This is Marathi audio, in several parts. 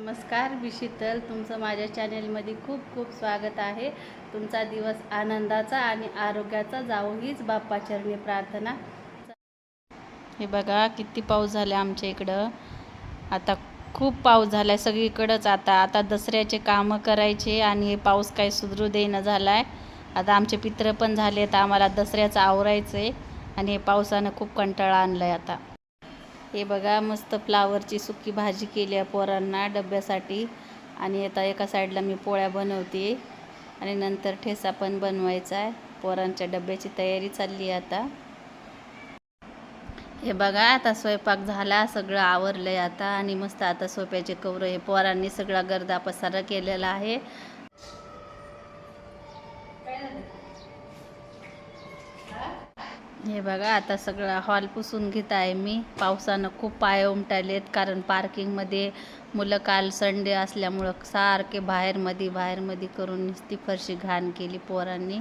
नमस्कार मी शीतल. तुमचं माझ्या चॅनेलमध्ये खूप खूप स्वागत आहे. तुमचा दिवस आनंदाचा आणि आरोग्याचा जावो हीच बाप्पाचरणी प्रार्थना. हे बघा किती पाऊस झाला आमच्या इकडं. आता खूप पाऊस झाला आहे सगळीकडंच आता. आता दसऱ्याचे कामं करायचे आणि हे पाऊस काही सुधरू देणं झाला आहे आता आमचे पित्र पण झाले तर आम्हाला दसऱ्याचं आवरायचं आहे आणि हे पावसानं खूप कंटाळा आणला आहे आता. हे बघा मस्त फ्लावरची सुकी भाजी केली आहे पोरांना डब्यासाठी. आणि आता एका साईडला मी पोळ्या बनवते. आणि नंतर ठेसा पण बनवायचा आहे. पोरांच्या डब्याची तयारी चालली आहे आता. हे बघा आता स्वयंपाक झाला सगळं आवरलं आहे आता. आणि मस्त आता सोप्याचे कवरं हे पोरांनी सगळा गर्दा पसारा केलेला आहे. हे बघा आता सगळा हॉल पुसून घेत आहे मी. पावसानं खूप पाय उमटायलेत कारण पार्किंगमध्ये मुलं काल संडे असल्यामुळं सारखे बाहेरमध्ये बाहेरमध्ये करून नुसती फरशी घाण केली पोरांनी.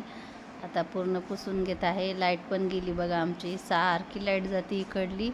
आता पूर्ण पुसून घेत आहे. लाइट पण गेली बघा आमची. सारखी लाइट जाते इकडली.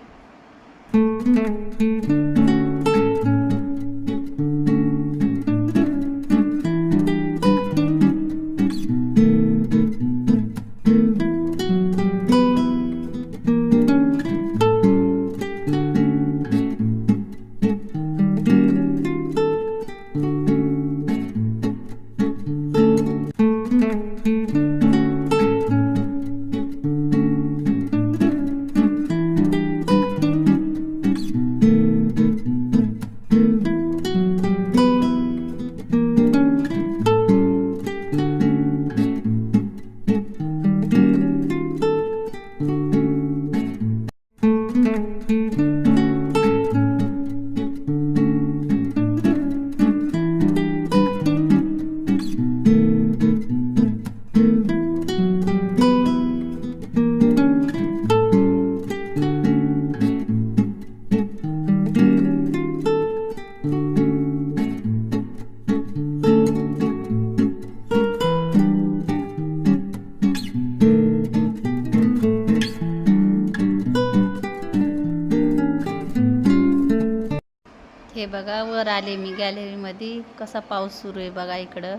हे बघा वर आले मी गॅलरीमध्ये कसा पाऊस सुरू आहे बघा इकडं.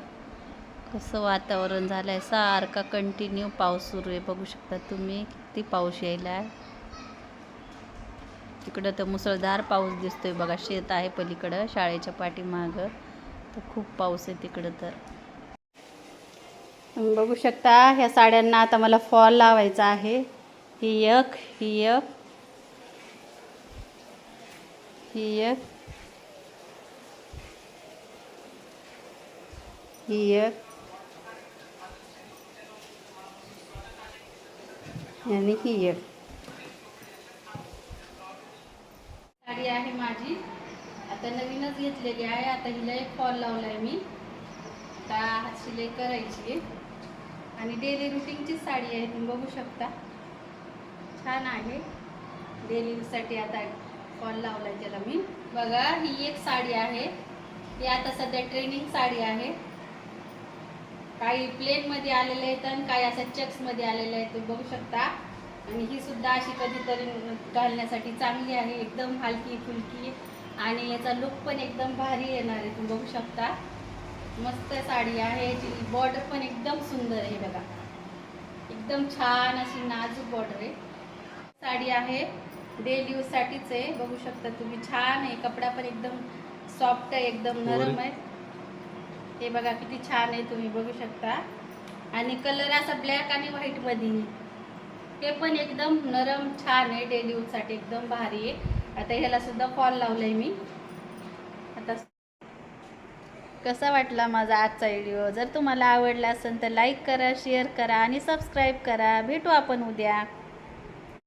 कसं वातावरण झालं आहे सारखा कंटिन्यू पाऊस सुरू आहे. बघू शकता तुम्ही किती पाऊस यायला. आहे तिकडं तर मुसळधार पाऊस दिसतोय बघा. शेत आहे पलीकडं शाळेच्या पाठीमागं. तर खूप पाऊस आहे तिकडं तर. बघू शकता ह्या साड्यांना आता मला फॉल लावायचा आहे. ही एक ही एक. ही एक. ही एक आणि ही एक साडी आहे माझी. आता नवीनच घेतलेली आहे. आता हिला एक फॉल लावलाय मी. आता हात शिलाई करायची आहे. आणि डेली रुटीनचीच साडी आहे. तुम्ही बघू शकता. छान आहे. डेलीसाठी आता फॉल लावलाय त्याला मी. बघा ही एक साडी आहे. ही आता सध्या ट्रेनिंग साडी आहे. काही प्लेन मध्ये आलेले आहेत आणि काही अशा चेक्समध्ये आलेले आहेत तुम्ही बघू शकता. आणि ही सुद्धा अशी कधीतरी घालण्यासाठी चांगली आहे एकदम हलकी फुलकी. आणि याचा लुक पण एकदम भारी येणार आहे तुम्ही बघू शकता. मस्त साडी आहे याची बॉर्डर पण एकदम सुंदर आहे बघा. एकदम छान अशी नाजूक बॉर्डर आहे. साडी आहे डेली यूजसाठीच आहे बघू शकता तुम्ही. छान आहे कपडा पण एकदम सॉफ्ट आहे एकदम नरम आहे. हे बघा किती छान आहे तुम्ही बघू शकता. आणि कलर असा ब्लॅक आणि व्हाईटमध्ये हे पण एकदम नरम छान आहे डेली यूजसाठी एकदम भारी आहे. आता ह्याला सुद्धा फॉल लावलाय मी. आता कसा वाटला माझा आजचा व्हिडिओ जर तुम्हाला आवडला असेल तर लाईक करा शेअर करा आणि सबस्क्राईब करा. भेटू आपण उद्या.